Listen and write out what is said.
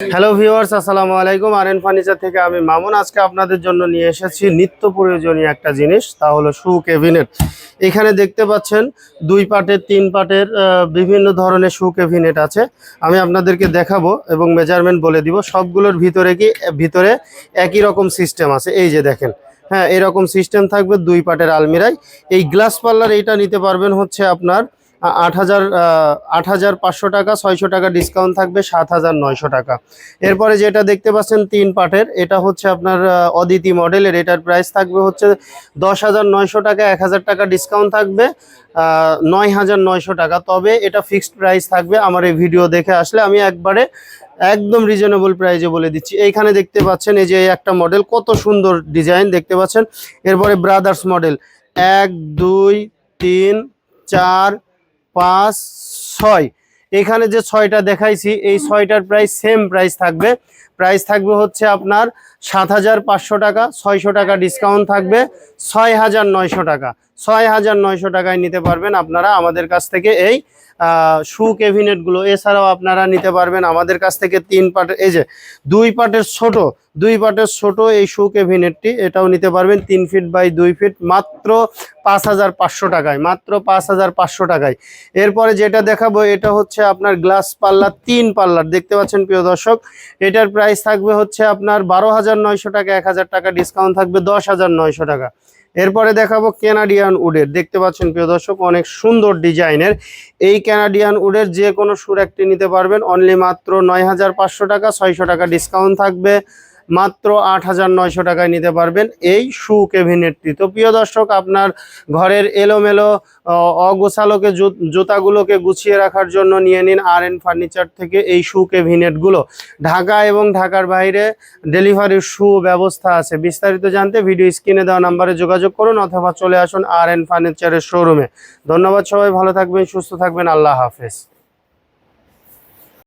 Hello viewers আসসালামু আলাইকুম। আর N furniture থেকে আমি মামুন। আজকে আপনাদের জন্য নিয়ে এসেছি নিত্য প্রয়োজনীয় একটা জিনিস, তা হলো শু কেবিনেট এখানে দেখতে পাচ্ছেন দুই পাটের, তিন পাটের বিভিন্ন ধরনের শু কেবিনেট আছে। আমি আপনাদেরকে দেখাবো এবং মেজারমেন্ট বলে দিব। সবগুলোর ভিতরে কি, ভিতরে একই রকম সিস্টেম আছে। এই যে দেখেন হ্যাঁ এরকম সিস্টেম থাকবে দুই পাটের আলমিরায়। এই গ্লাস পাল্লার এইটা নিতে পারবেন হচ্ছে আপনার আট হাজার আট হাজার পাঁচশো টাকা, ছয়শো টাকা ডিসকাউন্ট থাকবে, সাত হাজার নয়শো টাকা। এরপরে যেটা দেখতে পাচ্ছেন তিন পাটের, এটা হচ্ছে আপনার অদিতি মডেলের। এটার প্রাইস থাকবে হচ্ছে দশ হাজার নয়শো টাকা, এক হাজার টাকা ডিসকাউন্ট থাকবে নয় হাজার নয়শো টাকা। তবে এটা ফিক্সড প্রাইস থাকবে, আমার এই ভিডিও দেখে আসলে আমি একবারে একদম রিজনেবল প্রাইজে বলে দিচ্ছি। এইখানে দেখতে পাচ্ছেন, এই যে একটা মডেল কত সুন্দর ডিজাইন দেখতে পাচ্ছেন। এরপরে ব্রাদার্স মডেল এক, দুই, তিন, চার পাঁচ ছয়। এখানে যে ছয়টা দেখাইছি এই ছয়টার প্রাইস সেম প্রাইস থাকবে। প্রাইস থাকবে হচ্ছে আপনার সাত হাজার পাঁচশো টাকা, ছয়শো টাকা ডিসকাউন্ট থাকবে, ছয় হাজার নয়শো টাকা। ছয় হাজার নয়শো টাকায় নিতে পারবেন আপনারা আমাদের কাছ থেকে এই শু কেভিনেটগুলো এছাড়াও আপনারা নিতে পারবেন আমাদের কাছ থেকে তিন পাটের, এই যে দুই পাটের ছোট, দুই পাটের ছোট এই শু কেভিনেটটি এটাও নিতে পারবেন তিন ফিট বাই দুই ফিট মাত্র পাঁচ হাজার পাঁচশো টাকায়, মাত্র পাঁচ হাজার পাঁচশো টাকায়। এরপরে যেটা দেখাবো, এটা হচ্ছে আপনার গ্লাস পাল্লা তিন পাল্লার। দেখতে পাচ্ছেন প্রিয় দর্শক, এটার প্রাইস থাকবে হচ্ছে আপনার বারো হাজার নয়শো টাকা, এক হাজার টাকা ডিসকাউন্ট থাকবে দশ হাজার নয়শো টাকা। এরপরে দেখাবো কেনাডিয়ান উডের দেখতে পাচ্ছেন প্রিয় দর্শক, অনেক সুন্দর ডিজাইনের এই ক্যানাডিয়ান উডের যে কোনো সুর একটি নিতে পারবেন। অনলি মাত্র নয় হাজার পাঁচশো টাকা, ছয়শো টাকা ডিসকাউন্ট থাকবে। মাত্র আট হাজার নয়শো টাকায় নিতে পারবেন এই শু কেভিনেটটি তো প্রিয় দর্শক, আপনার ঘরের এলোমেলো অগোছালোকে জুতাগুলোকে গুছিয়ে রাখার জন্য নিয়ে নিন আর এন ফার্নিচার থেকে এই শু কেভিনেটগুলো ঢাকা এবং ঢাকার বাইরে ডেলিভারির শু ব্যবস্থা আছে। বিস্তারিত জানতে ভিডিও স্ক্রিনে দেওয়া নাম্বারে যোগাযোগ করুন অথবা চলে আসুন আর এন ফার্নিচারের শোরুমে ধন্যবাদ সবাই, ভালো থাকবেন, সুস্থ থাকবেন, আল্লাহ হাফেজ।